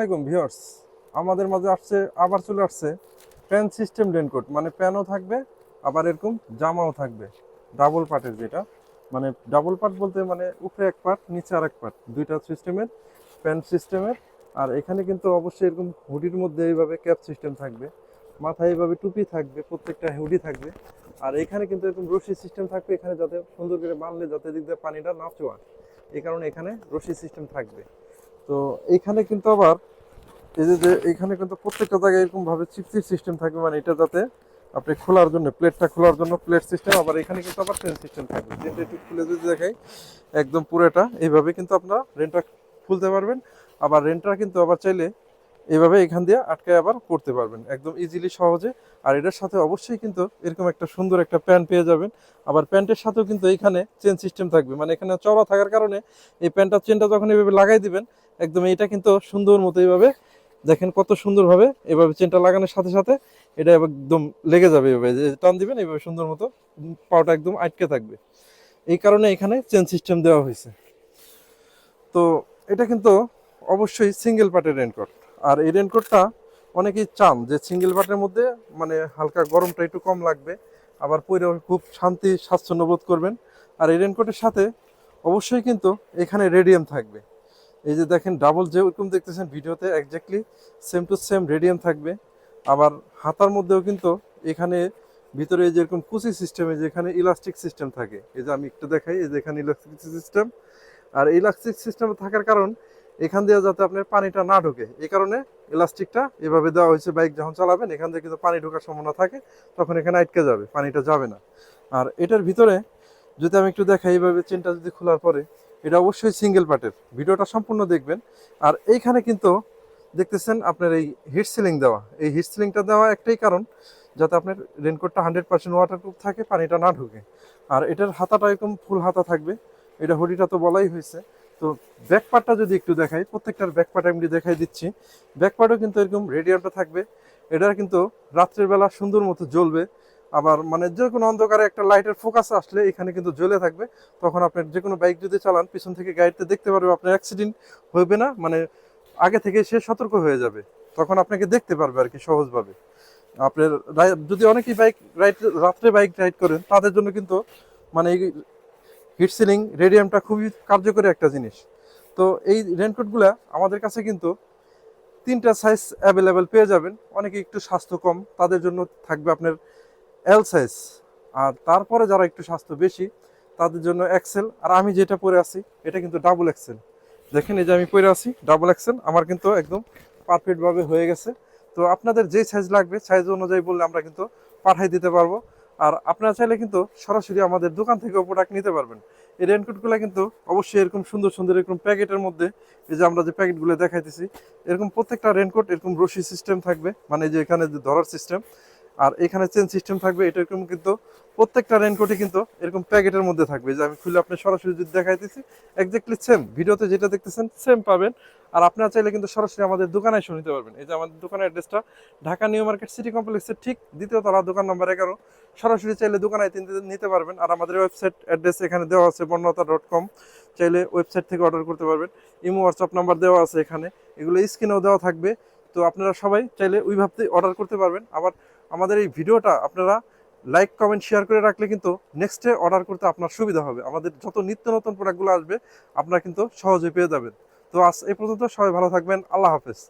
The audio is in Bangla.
আলাইকুম ভিউয়ার্স। আমাদের মাঝে আসছে, আবার চলে আসছে প্যান সিস্টেম রেনকোট মানে প্যানও থাকবে, আবার এরকম জামাও থাকবে। ডাবল পার্টের যেটা। মানে ডাবল পার্ট বলতে মানে উপরে এক পার্ট নিচে আর এক পার্ট দুইটা সিস্টেমের প্যান্ট সিস্টেমের আর এখানে কিন্তু অবশ্যই এরকম হুডির মধ্যে এইভাবে ক্যাপ সিস্টেম থাকবে। মাথায় এইভাবে টুপি থাকবে, প্রত্যেকটা হুডি থাকবে। আর এখানে কিন্তু এরকম রশি সিস্টেম থাকবে, এখানে যাতে সুন্দর করে বানলে যাতে দিক দিয়ে পানিটা না চোয়া এই কারণে এখানে রশি সিস্টেম থাকবে। তো এখানে কিন্তু আবার এই যে এইখানে কিন্তু প্রত্যেকটা জায়গায় এরকম ভাবে চিপচিপ সিস্টেম থাকবে মানে এটা যাতে আপনি খোলার জন্য, প্লেটটা খোলার জন্য, প্লেট সিস্টেম আবার এখানে কিন্তু আবার ট্রেন সিস্টেম থাকবে। যেটা একটু খুলে যদি দেখাই, একদম পুরোটা, এইভাবে কিন্তু আপনারা রেন্টটা খুলতে পারবেন। আবার রেন্টটা কিন্তু আবার চাইলে এইভাবে এখান দিয়ে আটকে আবার করতে পারবেন, একদম ইজিলি সহজে। আর এটার সাথে অবশ্যই কিন্তু এরকম একটা সুন্দর একটা প্যান্ট পেয়ে যাবেন। আবার প্যান্টের সাথেও কিন্তু এখানে চেন সিস্টেম থাকবে মানে এখানে চড়া থাকার কারণে এই প্যান্টটা চেনটা যখন এইভাবে লাগাই দিবেন, একদম এটা কিন্তু সুন্দর মতো এইভাবে দেখেন কত সুন্দরভাবে এভাবে চেনটা লাগানোর সাথে সাথে এটা একদম লেগে যাবে এভাবে। যে টান দিবেন এইভাবে সুন্দর মতো পাওয়াটা একদম আটকে থাকবে। এই কারণে এখানে চেন সিস্টেম দেওয়া হয়েছে। তো এটা কিন্তু অবশ্যই সিঙ্গেল পার্টের রেনকোট আর এই রেনকোটটা অনেকেই চান যে সিঙ্গেল পার্টের মধ্যে মানে হালকা গরমটা একটু কম লাগবে, আবার পরে খুব শান্তি, স্বাচ্ছন্দ্য বোধ করবেন। আর এই রেনকোটের সাথে অবশ্যই কিন্তু এখানে রেডিয়াম থাকবে। এই যে দেখেন ডাবল যেরকম দেখতেছেন ভিডিওতে exactly same to same radium থাকবে। আবার হাতার মধ্যেও কিন্তু এখানে ভিতরে এই যেরকম কুচি সিস্টেমে যেখানে ইলাস্টিক সিস্টেম থাকে। এই যে আমি একটু দেখাই, এই যে এখানে ইলাস্টিক সিস্টেম আর ইলাস্টিক সিস্টেম থাকার কারণ, এখান দিয়ে যাতে আপনার পানিটা না ঢোকে। এই কারণে ইলাস্টিকটা এভাবে দেওয়া হয়েছে বাইক যখন চালাবেন, এখান থেকে কিন্তু পানি ঢোকার সম্ভাবনা থাকে, তখন এখানে আটকে যাবে, পানিটা যাবে না। আর এটার ভিতরে যদি আমি একটু দেখাই, এইভাবে চেনটা যদি খোলার পরে এটা অবশ্যই সিঙ্গেল পার্টের ভিডিওটা সম্পূর্ণ দেখবেন। আর এইখানে কিন্তু দেখতেছেন আপনার এই হিট সিলিং দেওয়া। এই হিট সিলিংটা দেওয়া একটাই কারণ, যাতে আপনার রেনকোটটা হান্ড্রেড পার্সেন্ট ওয়াটারপ্রুফ থাকে, পানিটা না ঢুকে। আর এটার হাতাটা এরকম ফুল হাতা থাকবে। এটা হুডিটা তো বলাই হয়েছে। তো ব্যাক পার্টটা যদি একটু দেখাই, প্রত্যেকটার ব্যাক পার্ট আমি দেখাই দিচ্ছি। ব্যাক পার্টও কিন্তু এরকম রেডিয়ামটা থাকবে। এটার কিন্তু রাত্রের বেলা সুন্দর মতো জ্বলবে। আবার মানে যে কোনো অন্ধকারে একটা লাইটের ফোকাস আসলে এখানে কিন্তু জ্বলে থাকবে। তখন আপনার যে কোনো বাইক যদি চালান, পিছন থেকে গাড়িতে দেখতে পারবে আপনার অ্যাক্সিডেন্ট হবে না মানে আগে থেকে সে সতর্ক হয়ে যাবে। তখন আপনাকে দেখতে পারবে আর কি সহজভাবে। আপনার যদি অনেকেই বাইক রাইড, রাত্রে বাইক রাইড করেন, তাদের জন্য কিন্তু মানে এই হিট সিলিং রেডিয়ামটা খুবই কার্যকরী একটা জিনিস। তো এই রেনকোটগুলা আমাদের কাছে কিন্তু তিনটা সাইজ অ্যাভেলেবেল পেয়ে যাবেন। অনেকে একটু স্বাস্থ্য কম, তাদের জন্য থাকবে আপনার এল সাইজ আর তারপরে যারা একটু স্বাস্থ্য বেশি, তাদের জন্য এক্সেল। আর আমি যেটা পরে আছি, এটা কিন্তু ডাবল এক্সেল। দেখেন এই যে আমি পরে আছি, ডাবল এক্সেল। আমার কিন্তু একদম পারফেক্টভাবে হয়ে গেছে। তো আপনাদের যে সাইজ লাগবে সাইজ অনুযায়ী বললে আমরা কিন্তু পাঠাই দিতে পারব। আর আপনারা চাইলে কিন্তু সরাসরি আমাদের দোকান থেকেও প্রোডাক্ট নিতে পারবেন। এই রেনকোটগুলো কিন্তু অবশ্যই এরকম সুন্দর সুন্দর এরকম প্যাকেটের মধ্যে, এই যে আমরা যে প্যাকেটগুলো দেখাইতেছি, এরকম প্রত্যেকটা রেনকোট এরকম রশি সিস্টেম থাকবে। মানে যে এখানে যে ধরার সিস্টেম আর এখানে চেন সিস্টেম থাকবে, এটা এরকম কিন্তু প্রত্যেকটা রেনকোটই কিন্তু এরকম প্যাকেটের মধ্যে থাকবে। যে আমি খুলে আপনি সরাসরি যদি দেখাইতেছি একজাক্টলি সেম ভিডিওতে যেটা দেখতেছেন সেম পাবেন। আর আপনারা চাইলে কিন্তু সরাসরি আমাদের দোকানে এসে নিতে পারবেন। এই যে আমাদের দোকানের অ্যাড্রেসটা ঢাকা নিউ মার্কেট সিটি কমপ্লেক্সের ঠিক দ্বিতীয় তলা, দোকান নম্বর এগারো। সরাসরি চাইলে দোকানে নিতে পারবেন। আর আমাদের ওয়েবসাইট অ্যাড্রেস এখানে দেওয়া আছে বর্ণতা ডট কম চাইলে ওয়েবসাইট থেকে অর্ডার করতে পারবেন। ইমো হোয়াটসঅ্যাপ নাম্বার দেওয়া আছে এখানে। এগুলো স্ক্রিনেও দেওয়া থাকবে। তো আপনারা সবাই চাইলে ওই ভাবতেই অর্ডার করতে পারবেন। আবার আমাদের এই ভিডিওটা আপনারা লাইক কমেন্ট শেয়ার করে রাখলে কিন্তু নেক্সটে অর্ডার করতে আপনার সুবিধা হবে। আমাদের যত নিত্য নতুন প্রোডাক্টগুলো আসবে, আপনারা কিন্তু সহজে পেয়ে যাবেন। তো আজ এ পর্যন্ত সবাই ভালো থাকবেন। আল্লাহ হাফেজ।